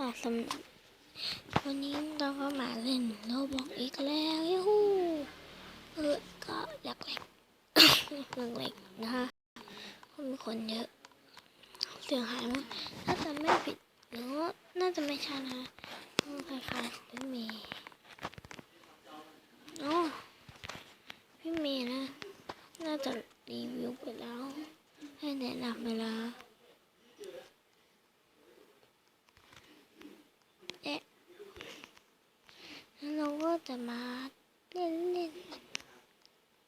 ค่ะสำวันนี้เราก็มาเล่นโลบอกอีกแล้วยูฮูเออก็หลักเล็กหลักเล็กนะคะคนมีคนเยอะเสียงหายมั้งถ้าจะไม่ผิดหรือว่าน่าจะไม่ใช่นะคล้ายๆพี่เมย์อ๋อพี่เมย์นะ น่าจะรีวิวไปแล้ว ให้แนะนำไปแล้ว เอ๊ะแล้วเราก็จะมาเล่นเล่น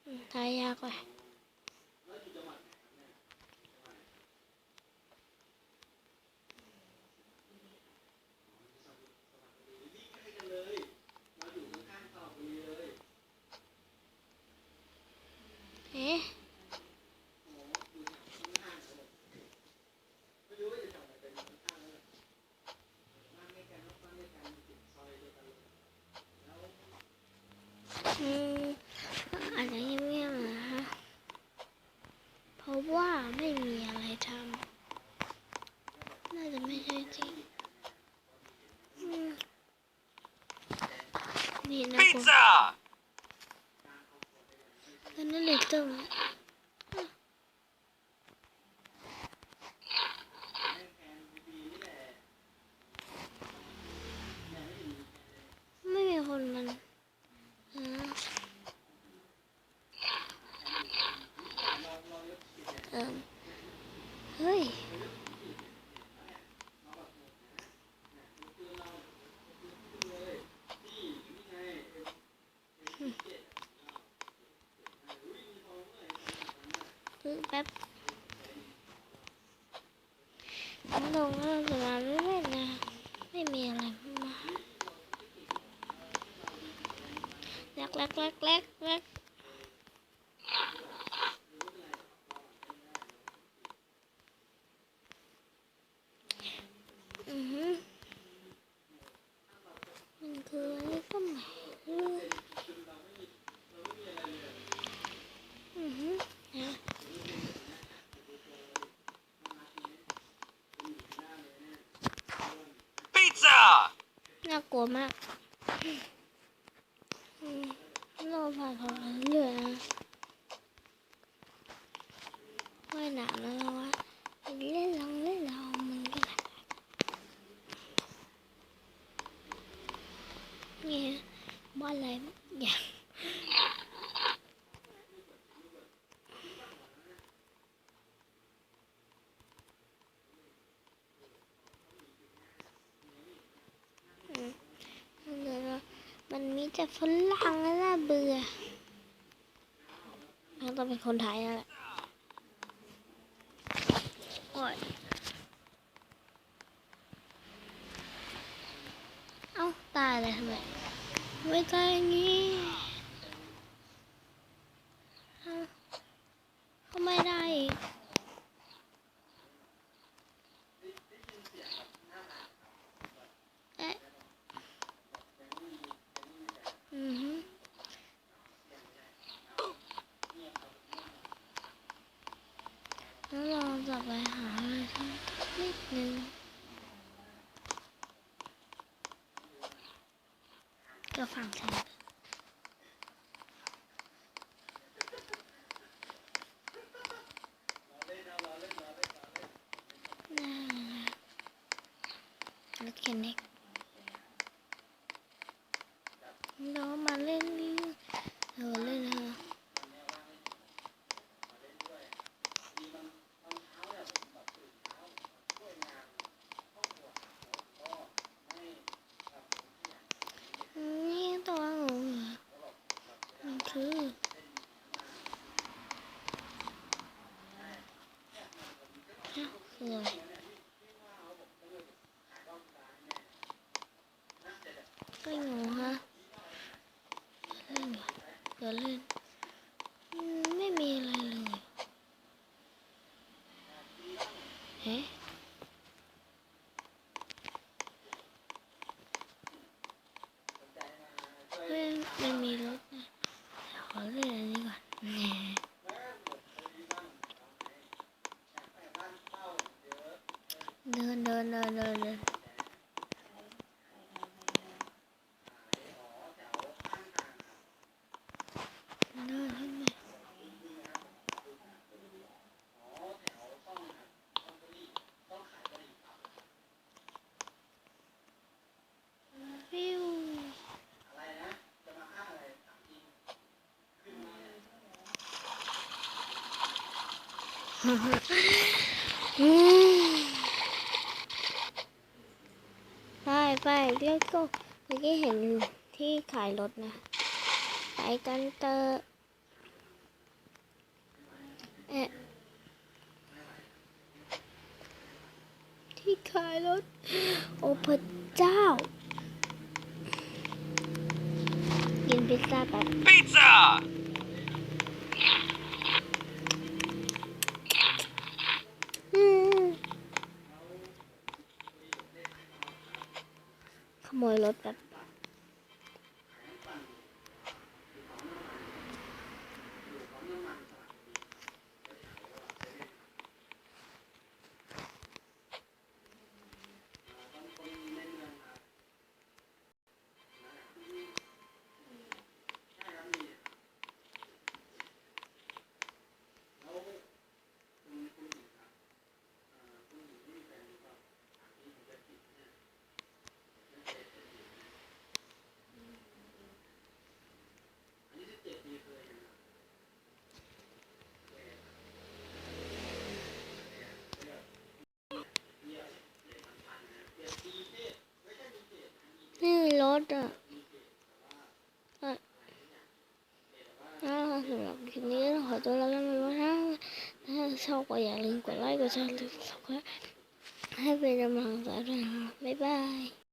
อืมทายยากว่ะ เอ๊ะอืมอาจจะเงียบๆนะคะเพราะว่าไม่มีอะไรทำ น่าจะไม่ใช่จริงอืมนี่นะคุณ Pizza! ตอนนั้นเลยตึงไม่มีคนมันอ่าเอิ่มเฮ้ย พึ่งแป๊บน้องลงก็จะมาเรื่อยๆนะ ไม่มีอะไรมาแรกแรกแรกแรกแรกอือหือมันคืออะไรก็ไม่รู้อือหือนะ Pizza! น่ากลัวมากโลผ่านเขาเรือยๆนะว่ายน้ำแล้วเราว่าเล่นลองเล่นลองมันก็ได้นี่บ้านอะไรอย่างอืมมันเลยว่ามันมี แต่ฝรั่งแล้วน่าเบื่อมันต้องเป็นคนไทยนั่นแหละโอ้ยเอ้าตายเลยทำไมไม่ตายงี้นี้เอ้าก็ไม่ได้อีกเอ๊ะอือฮึแล้วเราจะไปหาอะไรทำนิดนึง ก็ฟังฉันน่ารถเข็นเล็กมาเล่นเออเล่นเถอะนี่ตัวงูเหรอมันคือฮะ คืออะไรก็งูฮะเล่นเดี๋ยวเล่นอืมไม่มีอะไรเลยเอ๊ะเฮ้ยไม่มีรถนะขอเล่นอันนี้ก่อนแหน่เดินเดินเดินเดินเดิน อืม ไปไปเรียกก็เมื่อกี้เห็นที่ขายรถนะ ไปกันเตอะเอะที่ขายรถ โอ้พระเจ้า กินพิซซ่าแบบ Pizza! อืม ข ถแบบนี่รถอะอ่าสำหรับคลิปนี้ขอตัวลาไปก่อนนะถ้าชอบก็อย่าลืมกดไลค์กดแชร์กดซับสไครต์ให้เป็นกำลังใจด้วยนะบ๊ายบาย